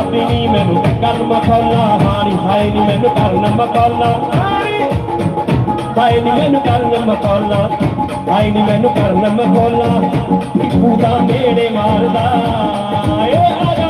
ਭਾਬੀ ਨੀ ਮੈਨੂੰ ਕਰਨ ਮਖੌਲਾ ਹਾਣੀ ਹਾਏ ਨੀ ਮੈਨੂੰ ਕਰਨ ਮਖੌਲਾ। ਹਾਏ ਨੀ ਮੈਨੂੰ ਕਰਨ ਮਖੌਲਾ, ਹਾਏ ਨੀ ਮੈਨੂੰ ਕਰਨ ਮਖੌਲਾ। ਟਿੱਪੂ ਦਾ ਮਾਰਦਾ ਏ ਆ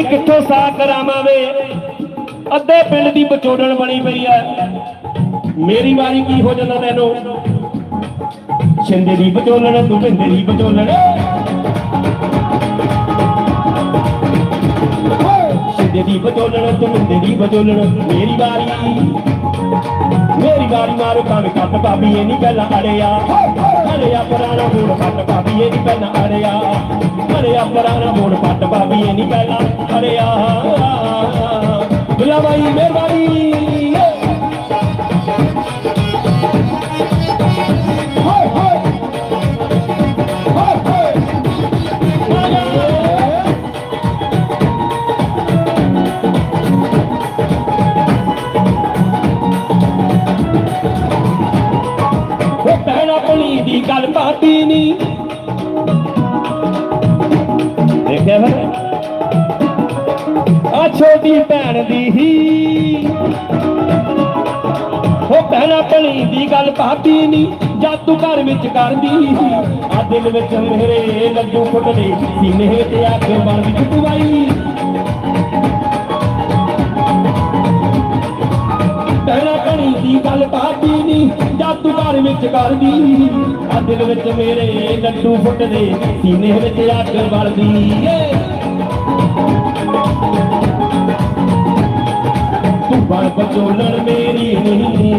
ਕਹਿੰਦੀ ਕਿੱਥੋਂ ਸਾਖ ਕਰਾਵਾਂ ਵੇ ਅੱਧੇ ਪਿੰਡ ਦੀ ਵਿਚੋੜਨ ਬਣੀ ਪਈ ਐ ਮੇਰੀ ਵਾਰੀ ਕੀ ਹੋ ਜਾਂਦਾ ਤੈਨੂੰ? ਛਿੰਦੇ ਦੀ ਵਿਚੋਲਣ ਤੂੰ ਭਿੰਦੇ ਦੀ ਵਿਚੋਲਣ ਛਿੰਦੇ ਦੀ ਵਿਚੋਲਣ ਤੂੰ ਭਿੰਦੇ ਦੀ ਵਿਚੋਲਣ ਮੇਰੀ ਵਾਰੀ ਮੇਰੀ ਵਾਰੀ ਮਾਰੋ ਭਾਵੇਂ ਕੱਟ ਭਾਬੀ, ਇਹ ਨਹੀਂ ਪਹਿਲਾਂ ਅੜਿਆ। ਅੜਿਆ ਪੁਰਾਣਾ ਬੋੜ ਕੱਟ ਭਾਬੀ, ਇਹ ਨਹੀਂ ਪਹਿਲਾਂ ਅੜਿਆ। ਅੜਿਆ ਪੁਰਾਣਾ ਬੋੜ ਕੱਟ ਭਾਬੀ ਇਹ ਨਹੀਂ ਪਹਿਲਾਂ ਅੜਿਆ ਦੁਲਾ ਬਾਈ ਛੋਟੀ ਹੀ। ਉਹ ਭੈਣਾ ਭਲੀ ਦੀ ਗੱਲ ਪਾਤੀ ਨਹੀਂ ਜਦ ਘਰ ਵਿੱਚ ਕਰਦੀ ਆ ਦਿਲ ਵਿੱਚ ਮੇਰੇ ਲੱਡੂ ਫੁੱਟਦੇ ਸੀਨੇ ਤੇ ਅੱਗ ਬਣਦੀ ਚੁਟਵਾਈ। ਪਹਿਲਾ ਕਣੀ ਦੀ ਗੱਲ ਪਾਤੀ ਨਹੀਂ ਜਦ ਘਰ ਵਿੱਚ ਕਰਦੀ ਆ ਦਿਲ ਵਿੱਚ ਮੇਰੇ ਲੱਡੂ ਫੁੱਟਦੇ ਸੀਨੇ ਵਿੱਚ ਅੱਗ ਬਲਦੀ ਏ ਤੂੰ ਬਣ ਬਚੋਲਣ ਮੇਰੀ ਨਹੀਂ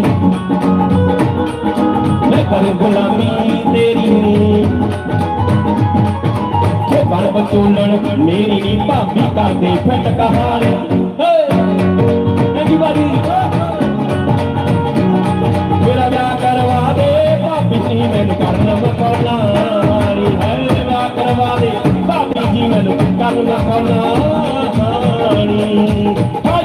ਮੈਂ ਕਰ ਗੁਲਾਮੀ ਤੇਰੀ ਨਹੀਂ ਕਿ ਬਣ ਬਚੋਲਣ ਮੇਰੀ ਨਹੀਂ ਭਾਬੀ ਕਰਦੇ ਫਿੱਟ ਕਹਾਣੀ ਹੇ ਐਨੀਬਾਡੀ ਮੇਰਾ ਵਿਆਹ ਕਰਵਾ ਦੇ ਭਾਬੀ ਜੀ ਮੈਨੂੰ ਕਰਨ ਮਕੌਲਾ ਹੈ ਵਿਆਹ ਕਰਵਾ ਦੇ ਭਾਬੀ ਜੀ ਮੈਨੂੰ ਕਰਨ ਮਕੌਲਾ ਨੀ ਆ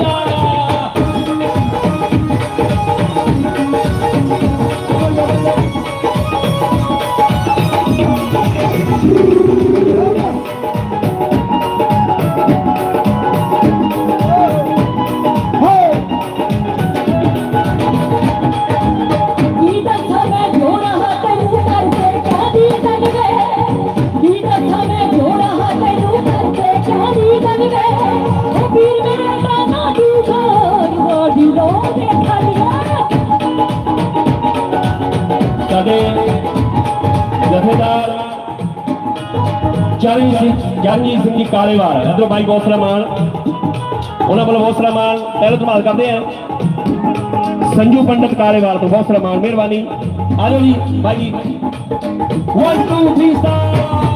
ਚਰਨ ਸਿੰਘ ਗਿਆਨੀ ਸਿੰਘ ਜੀ ਕਾਲੇਵਾਲ ਇਧਰੋਂ ਬਾਈ ਬਹੁਤ ਸਾਰਾ ਮਾਨ ਉਹਨਾਂ ਵੱਲੋਂ ਬਹੁਤ ਸਾਰਾ ਮਾਨ ਪਹਿਲਾਂ ਧਮਾਲ ਕਰਦੇ ਆ। ਸੰਜੂ ਪੰਡਤ ਕਾਲੇਵਾਲ ਤੋਂ ਬਹੁਤ ਸਾਰਾ ਮਾਨ ਮਿਹਰਬਾਨੀ। ਆ ਜੀ, ਬਾਈ ਜੀ। 1 2 3 ਸਟਾਰ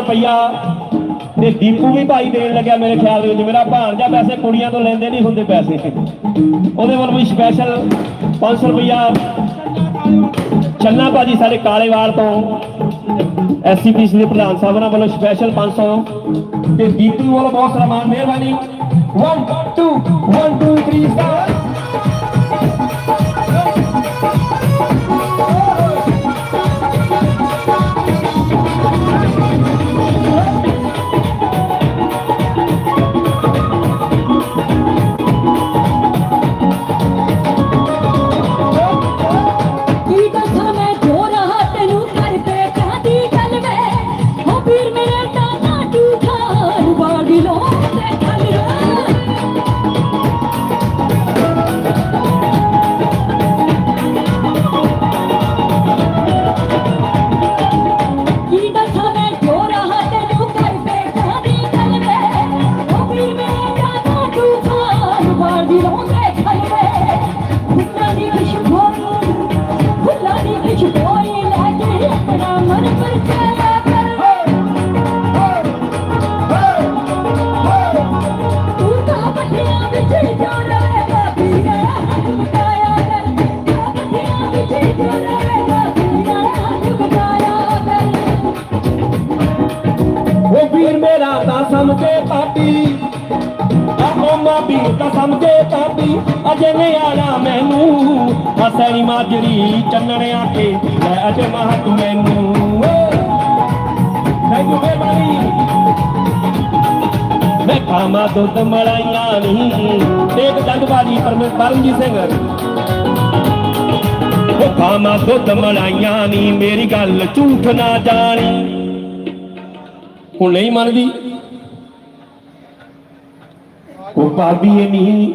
ਰੁਪਈਆ ਤੇ ਦੀਪੂ ਵੀ ਭਾਈ ਦੇਣ ਲੱਗਿਆ ਮੇਰੇ ਖਿਆਲ ਦੇ ਵਿੱਚ। ਮੇਰਾ ਭਾਣਜਾ ਪੈਸੇ ਕੁੜੀਆਂ ਤੋਂ ਲੈਂਦੇ ਨਹੀਂ ਹੁੰਦੇ ਪੈਸੇ। ਉਹਦੇ ਵੱਲ ਵੀ ਸਪੈਸ਼ਲ 500 ਰੁਪਈਆ। ਚੰਨਾ ਭਾਜੀ ਸਾਡੇ ਕਾਲੇਵਾਲ ਤੋਂ ਐਸਸੀਪੀਸੀ ਦੇ ਪ੍ਰਧਾਨ ਸਾਹਿਬ ਨਾਲ ਵੱਲੋਂ ਸਪੈਸ਼ਲ 500 ਤੇ ਦੀਪੂ ਵੱਲੋਂ ਬਹੁਤ ਸਾਰਾ ਮਾਨ ਮਿਹਰਬਾਨੀ। 1 2 1 2 3 4 Hey, ਮੋਮਾ ਵੀਰ ਤਾਂ ਅਜੇ ਨੇ ਮੈਨੂੰ। ਹਸੈਣੀ ਮਾਜਰੀ, ਚੰਨਣ ਆਕੇ ਲੈ ਅਜੇ ਮਹਾ ਤੂੰ ਮੈਨੂੰ। ਥੈਂਕ ਵੇ ਬਾਈ ਮੈਂ ਖਾਮਾ ਦੁੱਧ ਮਲਾਈਆਂ ਨਹੀਂ ਇੱਕ ਦੰਦਬਾਜੀ ਪਰਮਜੀਤ ਸਿੰਘ। ਉਹ ਦੁੱਧ ਮਲਾਈਆਂ ਨਹੀਂ ਮੇਰੀ ਗੱਲ ਝੂਠ ਨਾ ਜਾਣੀ। ਹੁਣ ਨਹੀਂ ਮੰਨਦੀ। ਉਹ ਭਾਬੀ ਇਹ ਨਹੀਂ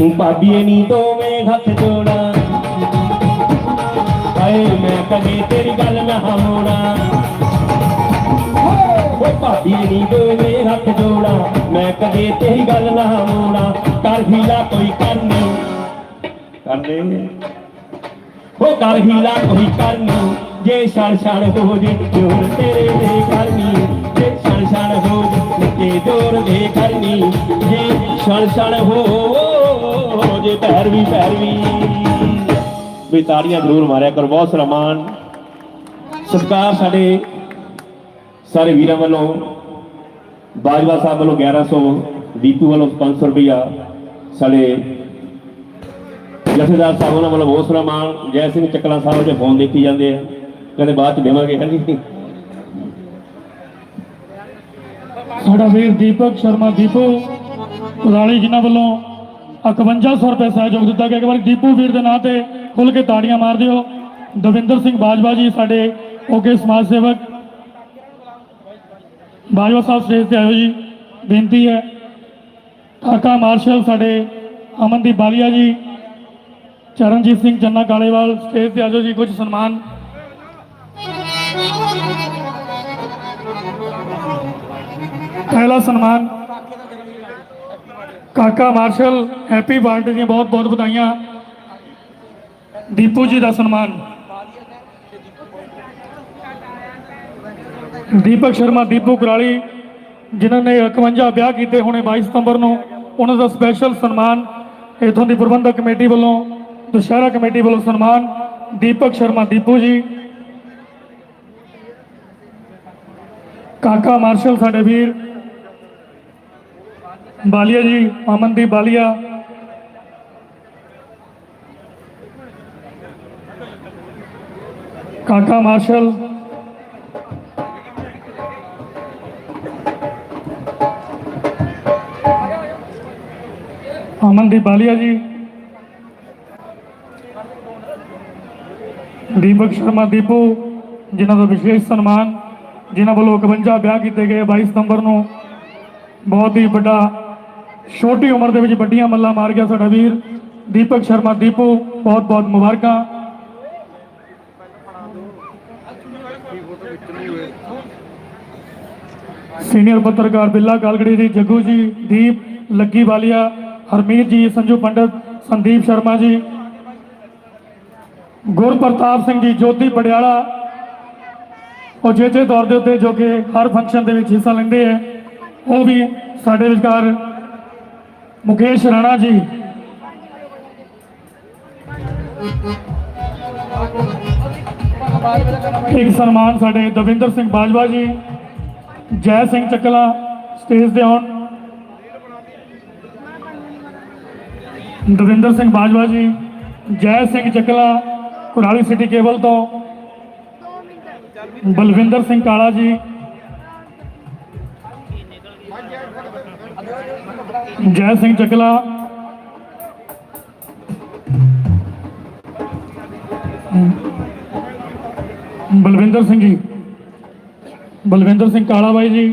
ਉਹ ਭਾਬੀ ਇਹ ਨਹੀਂ ਦੋਵੇਂ ਹੱਥ ਜੋੜਾ ਹਾਏ ਮੈਂ ਕਦੇ ਤੇਰੀ ਗੱਲ ਨਾ ਮੋੜਾ ਉਹ ਭਾਬੀ ਇਹ ਨਹੀਂ ਦੋਵੇਂ ਹੱਥ ਜੋੜਾ ਮੈਂ ਕਦੇ ਤੇਰੀ ਗੱਲ ਨਾ ਮੋੜਾ ਕਰ ਹੀਲਾ ਕੋਈ ਕਰਨੀ ਕਰਦੇ ਉਹ ਕਰ ਹੀਲਾ ਕੋਈ ਕਰਨੀ ਜੇ ਛੜ ਛੜ ਹੋ ਜੇ ਜੋਰ ਤੇਰੇ ਦੇ ਕਰਨੀ ਜੇ ਛੜ ਛੜ ਹੋ ਜੇ ਜੋਰ ਦੇ ਕਰਨੀ ਜੇ ਛੜ ਛੜ ਹੋ ਜੇ ਪੈਰ ਵੀ ਪੈਰ ਵੀ ਵੀ ਤਾੜੀਆਂ ਜ਼ਰੂਰ ਮਾਰਿਆ ਕਰੋ। ਬਹੁਤ ਸਾਰਾ ਮਾਣ। ਸਤਿਕਾਰ ਸਾਡੇ ਸਾਰੇ ਵੀਰਾਂ ਵੱਲੋਂ। ਬਾਜਵਾ ਸਾਹਿਬ ਵੱਲੋਂ 1100 ਦੀਪੂ ਵੱਲੋਂ 500 ਰੁਪਇਆ ਸਾਡੇ ਜਥੇਦਾਰ ਸਾਹਿਬ ਉਹਨਾਂ ਵੱਲੋਂ ਬਹੁਤ ਸਾਰਾ ਮਾਣ, ਜੈ ਸਿੰਘ ਚੱਕਲਾ ਸਾਹਿਬ ਦੇ ਫੋਨ ਦੇਖੀ ਜਾਂਦੇ ਆ। ਕਹਿੰਦੇ ਬਾਅਦ ਚ ਦੇਵਾਂਗੇ ਹਾਂਜੀ ਸਾਡਾ ਵੀਰ ਦੀਪਕ ਸ਼ਰਮਾ ਦੀਪੂ ਕੁਰਾਲੀ ਜਿਨ੍ਹਾਂ ਵੱਲੋਂ 5100 ਰੁਪਏ ਸਹਿਯੋਗ ਦਿੱਤਾ ਗਿਆ। ਇੱਕ ਵਾਰੀ ਦੀਪੂ ਵੀਰ ਦੇ ਨਾਂ ਤੇ ਖੁੱਲ ਕੇ ਤਾੜੀਆਂ ਮਾਰ ਦਿਓ। ਦਵਿੰਦਰ ਸਿੰਘ ਬਾਜਵਾ ਜੀ ਸਾਡੇ ਓਕੇ ਸਮਾਜ ਸੇਵਕ। ਬਾਜਵਾ ਸਾਹਿਬ ਸਟੇਜ ਤੇ ਆਇਓ ਜੀ। ਬੇਨਤੀ ਹੈ ਕਾਕਾ ਮਾਰਸ਼ਲ ਸਾਡੇ ਅਮਨਦੀਪ ਬਾਲੀਆ ਜੀ ਚਰਨਜੀਤ ਸਿੰਘ ਜੰਨਾ ਕਾਲੇਵਾਲ ਸਟੇਜ ਤੇ ਆਜੋ ਜੀ, ਕੁਝ ਸਨਮਾਨ। ਪਹਿਲਾ ਸਨਮਾਨ ਕਾਕਾ ਮਾਰਸ਼ਲ, ਹੈਪੀ ਬਰਥਡੇ ਦੀਆਂ ਬਹੁਤ ਬਹੁਤ ਵਧਾਈਆਂ। ਦੀਪੂ ਜੀ ਦਾ ਸਨਮਾਨ। ਦੀਪਕ ਸ਼ਰਮਾ, ਦੀਪੂ ਕੁਰਾਲੀ, ਜਿਨ੍ਹਾਂ ਨੇ 51 ਵਿਆਹ ਕੀਤੇ ਹੁਣੇ 22 ਸਤੰਬਰ ਨੂੰ, ਉਹਨਾਂ ਦਾ ਸਪੈਸ਼ਲ ਸਨਮਾਨ ਇਥੋਂ ਦੀ ਪ੍ਰਬੰਧਕ ਕਮੇਟੀ ਵੱਲੋਂ ਦੁਸ਼ਹਿਰਾ ਕਮੇਟੀ ਵੱਲੋਂ ਸਨਮਾਨ ਦੀਪਕ ਸ਼ਰਮਾ ਦੀਪੂ ਜੀ ਕਾਕਾ ਮਾਰਸ਼ਲ ਸਾਡੇ ਵੀਰ ਬਾਲੀਆ ਜੀ ਅਮਨਦੀਪ ਬਾਲੀਆ ਕਾਕਾ ਮਾਰਸ਼ਲ ਅਮਨਦੀਪ ਬਾਲੀਆ ਜੀ ਦੀਪਕ ਸ਼ਰਮਾ ਦੀਪੂ, ਜਿਨ੍ਹਾਂ ਦਾ ਵਿਸ਼ੇਸ਼ ਸਨਮਾਨ, ਜਿਨ੍ਹਾਂ ਵੱਲੋਂ 51 ਵਿਆਹ ਕੀਤੇ ਗਏ 22 ਸਤੰਬਰ ਨੂੰ। ਬਹੁਤ ਹੀ ਵੱਡਾ, ਛੋਟੀ ਉਮਰ ਦੇ ਵਿੱਚ ਵੱਡੀਆਂ ਮੱਲਾਂ ਮਾਰ ਗਿਆ ਸਾਡਾ ਵੀਰ, ਦੀਪਕ ਸ਼ਰਮਾ ਦੀਪੂ। ਬਹੁਤ ਬਹੁਤ ਮੁਬਾਰਕਾਂ। ਸੀਨੀਅਰ ਪੱਤਰਕਾਰ ਬਿੱਲਾ ਗਾਲਗੜੀ ਜੀ, ਜੱਗੂ ਜੀ, ਦੀਪ, ਲੱਗੀ ਵਾਲੀਆ, ਹਰਮੀਤ ਜੀ, ਸੰਜੂ ਪੰਡਤ, ਸੰਦੀਪ ਸ਼ਰਮਾ ਜੀ। ਗੁਰਪ੍ਰਤਾਪ ਸਿੰਘ ਜੀ, ਜੋਤੀ ਪੜਿਆਲਾ ਉਹ ਜੇਜੇ ਤੌਰ ਦੇ ਉੱਤੇ ਜੋ ਕਿ ਹਰ ਫੰਕਸ਼ਨ ਦੇ ਵਿੱਚ ਹਿੱਸਾ ਲੈਂਦੇ ਹੈ ਉਹ ਵੀ ਸਾਡੇ ਵਿਚਕਾਰ ਮੁਕੇਸ਼ ਰਾਣਾ ਜੀ। ਇੱਕ ਸਨਮਾਨ ਸਾਡੇ ਦਵਿੰਦਰ ਸਿੰਘ ਬਾਜਵਾ ਜੀ, ਜੈ ਸਿੰਘ ਚੱਕਲਾ ਸਟੇਜ ਦੇ ਆਉਣ। ਦਵਿੰਦਰ ਸਿੰਘ ਬਾਜਵਾ ਜੀ, ਜੈ ਸਿੰਘ ਚੱਕਲਾ कुराली सिटी केबल तो बलविंद सिंह काला जी। जय सिंह चकला। बलविंद सिंह जी। बलविंद सिंह काला भाई जी।